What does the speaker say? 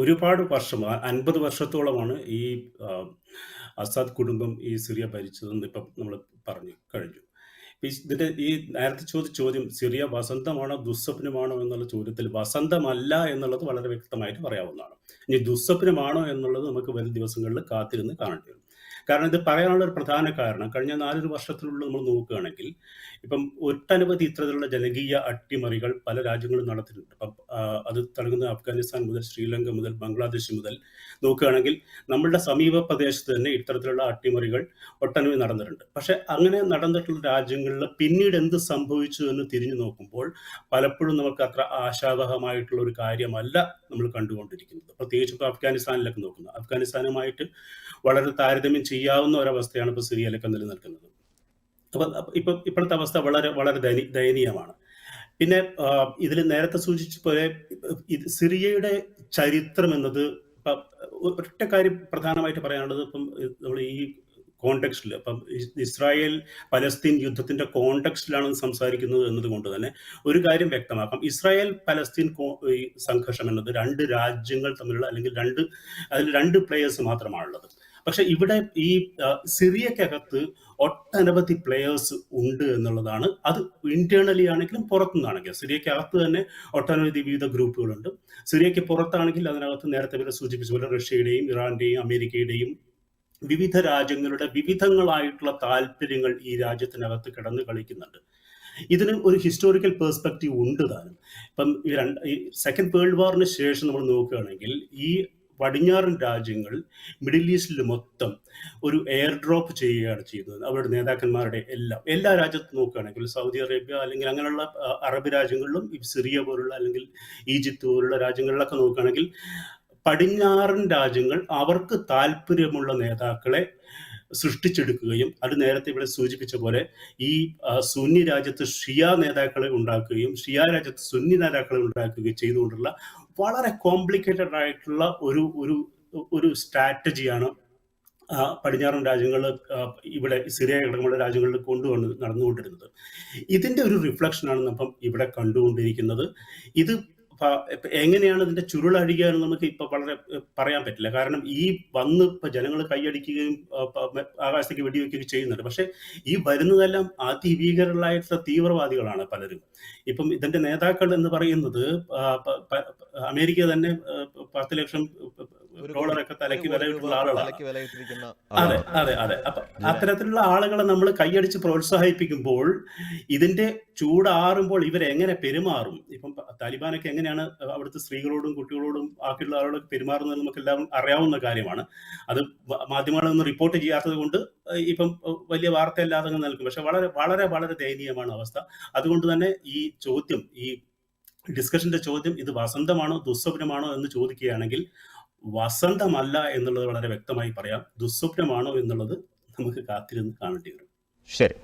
ഒരുപാട് വർഷം അൻപത് 50 വർഷത്തോളമാണ് ഈ അസാദ് കുടുംബം ഈ സിറിയ ഭരിച്ചതെന്ന് ഇപ്പം നമ്മൾ പറഞ്ഞു കഴിഞ്ഞു. ഇതിന്റെ ഈ നേരത്തെ ചോദിച്ച ചോദ്യം സിറിയ വസന്തമാണോ ദുസ്വപ്നമാണോ എന്നുള്ള ചോദ്യത്തിൽ വസന്തമല്ല എന്നുള്ളത് വളരെ വ്യക്തമായിട്ട് പറയാവുന്നതാണ്. ഇനി ദുസ്വപ്നമാണോ എന്നുള്ളത് നമുക്ക് വരും ദിവസങ്ങളിൽ കാത്തിരുന്ന് കാണേണ്ടി വരും. കാരണം ഇത് പറയാനുള്ള ഒരു പ്രധാന കാരണം കഴിഞ്ഞ നാലൊരു വർഷത്തിനുള്ളിൽ നമ്മൾ നോക്കുകയാണെങ്കിൽ ഇപ്പം ഒട്ടനവധി ഇത്തരത്തിലുള്ള ജനകീയ അട്ടിമറികൾ പല രാജ്യങ്ങളും നടത്തിയിട്ടുണ്ട്. ആഹ്, അത് തുടങ്ങുന്ന അഫ്ഗാനിസ്ഥാൻ മുതൽ ശ്രീലങ്ക മുതൽ ബംഗ്ലാദേശ് മുതൽ നോക്കുകയാണെങ്കിൽ നമ്മളുടെ സമീപ പ്രദേശത്ത് തന്നെ ഇത്തരത്തിലുള്ള അട്ടിമറികൾ ഒട്ടനവധി നടന്നിട്ടുണ്ട്. പക്ഷെ അങ്ങനെ നടന്നിട്ടുള്ള രാജ്യങ്ങളിൽ പിന്നീട് എന്ത് സംഭവിച്ചു എന്ന് തിരിഞ്ഞു നോക്കുമ്പോൾ പലപ്പോഴും നമുക്ക് അത്ര ആശാവഹമായിട്ടുള്ള ഒരു കാര്യമല്ല നമ്മൾ കണ്ടുകൊണ്ടിരിക്കുന്നത്. പ്രത്യേകിച്ച് ഇപ്പോൾ അഫ്ഗാനിസ്ഥാനിലൊക്കെ നോക്കുന്നത്. അഫ്ഗാനിസ്ഥാനുമായിട്ട് വളരെ താരതമ്യം ചെയ്യാവുന്ന ഒരവസ്ഥയാണ് ഇപ്പോൾ സിറിയയിലൊക്കെ നിലനിൽക്കുന്നത്. അപ്പം ഇപ്പൊ ഇപ്പം ഇപ്പോഴത്തെ അവസ്ഥ വളരെ വളരെ ദയനീ ദയനീയമാണ്. പിന്നെ ഇതിൽ നേരത്തെ സൂചിപ്പിച്ച പോലെ സിറിയയുടെ ചരിത്രം എന്നത് ഒറ്റ കാര്യം പ്രധാനമായിട്ട് പറയാനുള്ളത് ഇപ്പം നമ്മൾ ഈ കോണ്ടെക്സ്റ്റിൽ അപ്പം ഇസ്രായേൽ പലസ്തീൻ യുദ്ധത്തിന്റെ കോണ്ടെക്സ്റ്റിലാണ് സംസാരിക്കുന്നത് എന്നതുകൊണ്ട് തന്നെ ഒരു കാര്യം വ്യക്തമാണ് അപ്പം ഇസ്രായേൽ പലസ്തീൻ സംഘർഷം എന്നത് രണ്ട് രാജ്യങ്ങൾ തമ്മിലുള്ള അല്ലെങ്കിൽ രണ്ട് അതിൽ രണ്ട് പ്ലേയേഴ്സ് മാത്രമാണുള്ളത്. പക്ഷെ ഇവിടെ ഈ സിറിയക്കകത്ത് ഒട്ടനവധി പ്ലേയേഴ്സ് ഉണ്ട് എന്നുള്ളതാണ്. അത് ഇന്റേണലി ആണെങ്കിലും പുറത്തുനിന്നാണെങ്കിലും. സിറിയക്കകത്ത് തന്നെ ഒട്ടനവധി വിവിധ ഗ്രൂപ്പുകളുണ്ട്. സിറിയക്ക് പുറത്താണെങ്കിൽ അതിനകത്ത് നേരത്തെ വരെ സൂചിപ്പിച്ച പോലെ റഷ്യയുടെയും ഇറാന്റെയും അമേരിക്കയുടെയും വിവിധ രാജ്യങ്ങളുടെ വിവിധങ്ങളായിട്ടുള്ള താല്പര്യങ്ങൾ ഈ രാജ്യത്തിനകത്ത് കിടന്ന് കളിക്കുന്നുണ്ട്. ഇതിന് ഒരു ഹിസ്റ്റോറിക്കൽ പേഴ്സ്പെക്റ്റീവ് ഉണ്ട് താനും. ഇപ്പം സെക്കൻഡ് വേൾഡ് വാറിന് ശേഷം നമ്മൾ നോക്കുകയാണെങ്കിൽ ഈ പടിഞ്ഞാറൻ രാജ്യങ്ങൾ മിഡിൽ ഈസ്റ്റിൽ മൊത്തം ഒരു എയർ ഡ്രോപ്പ് ചെയ്യുകയാണ് ചെയ്യുന്നത്. അവരുടെ നേതാക്കന്മാരുടെ എല്ലാം. എല്ലാ രാജ്യത്തും നോക്കുകയാണെങ്കിൽ സൗദി അറേബ്യ അല്ലെങ്കിൽ അങ്ങനെയുള്ള അറബ് രാജ്യങ്ങളിലും സിറിയ പോലുള്ള അല്ലെങ്കിൽ ഈജിപ്ത് പോലുള്ള രാജ്യങ്ങളിലൊക്കെ നോക്കുകയാണെങ്കിൽ പടിഞ്ഞാറൻ രാജ്യങ്ങൾ അവർക്ക് താല്പര്യമുള്ള നേതാക്കളെ സൃഷ്ടിച്ചെടുക്കുകയും അത് നേരത്തെ ഇവിടെ സൂചിപ്പിച്ച പോലെ ഈ സുന്നി രാജ്യത്ത് ഷിയ നേതാക്കളെ ഉണ്ടാക്കുകയും ഷിയ രാജ്യത്ത് സുന്നി നേതാക്കളെ ഉണ്ടാക്കുകയും ചെയ്തുകൊണ്ടുള്ള വളരെ കോംപ്ലിക്കേറ്റഡ് ആയിട്ടുള്ള ഒരു ഒരു ഒരു സ്ട്രാറ്റജിയാണ് പടിഞ്ഞാറൻ രാജ്യങ്ങൾ ഇവിടെ സിറിയ അടക്കമുള്ള രാജ്യങ്ങളിൽ കൊണ്ടുവന്ന് നടന്നുകൊണ്ടിരുന്നത്. ഇതിന്റെ ഒരു റിഫ്ലക്ഷനാണ് നമ്മൾ ഇവിടെ കണ്ടുകൊണ്ടിരിക്കുന്നത്. ഇത് എങ്ങനെയാണ് ഇതിന്റെ ചുരുളഴിയുക എന്ന് നമുക്ക് ഇപ്പൊ വളരെ പറയാൻ പറ്റില്ല. കാരണം ഈ വന്ന് ഇപ്പൊ ജനങ്ങൾ കൈയടിക്കുകയും ആകാശത്തേക്ക് വെടിവെക്കുകയും ചെയ്യുന്നുണ്ട്. പക്ഷെ ഈ വരുന്നതെല്ലാം അതിഭീകരരായിട്ടുള്ള തീവ്രവാദികളാണ് പലരും. ഇപ്പം ഇതിന്റെ നേതാക്കൾ എന്ന് പറയുന്നത് അമേരിക്ക തന്നെ പത്ത് 10,00,000 ഒരു കോടി ഡോളറൊക്കെ ഒരു തലയ്ക്ക് കോടി രൂപ വിലയിട്ടുള്ള ആളുകളാണ്. അതെ, അതെ, അതെ. അപ്പൊ അത്തരത്തിലുള്ള ആളുകളെ നമ്മൾ കൈയടിച്ച് പ്രോത്സാഹിപ്പിക്കുമ്പോൾ ഇതിന്റെ ചൂടാറുമ്പോൾ ഇവരെങ്ങനെ പെരുമാറും? ഇപ്പം താലിബാനൊക്കെ എങ്ങനെയാണ് അവിടുത്തെ സ്ത്രീകളോടും കുട്ടികളോടും ബാക്കിയുള്ള ആളുകളൊക്കെ പെരുമാറുന്നത് നമുക്ക് എല്ലാവരും അറിയാവുന്ന കാര്യമാണ്. അത് മാധ്യമങ്ങളൊന്നും റിപ്പോർട്ട് ചെയ്യാത്തത് കൊണ്ട് ഇപ്പം വലിയ വാർത്തയല്ലാതെ നൽകും നിൽക്കും. പക്ഷെ വളരെ വളരെ വളരെ ദയനീയമാണ് അവസ്ഥ. അതുകൊണ്ട് തന്നെ ഈ ചോദ്യം ഈ ഡിസ്കഷന്റെ ചോദ്യം ഇത് വസന്തമാണോ ദുസ്വപ്നമാണോ എന്ന് ചോദിക്കുകയാണെങ്കിൽ വസന്തമല്ല എന്നുള്ളത് വളരെ വ്യക്തമായി പറയാം. ദുസ്വപ്നമാണോ എന്നുള്ളത് നമുക്ക് കാത്തിരുന്ന് കാണേണ്ടി വരും. ശരി.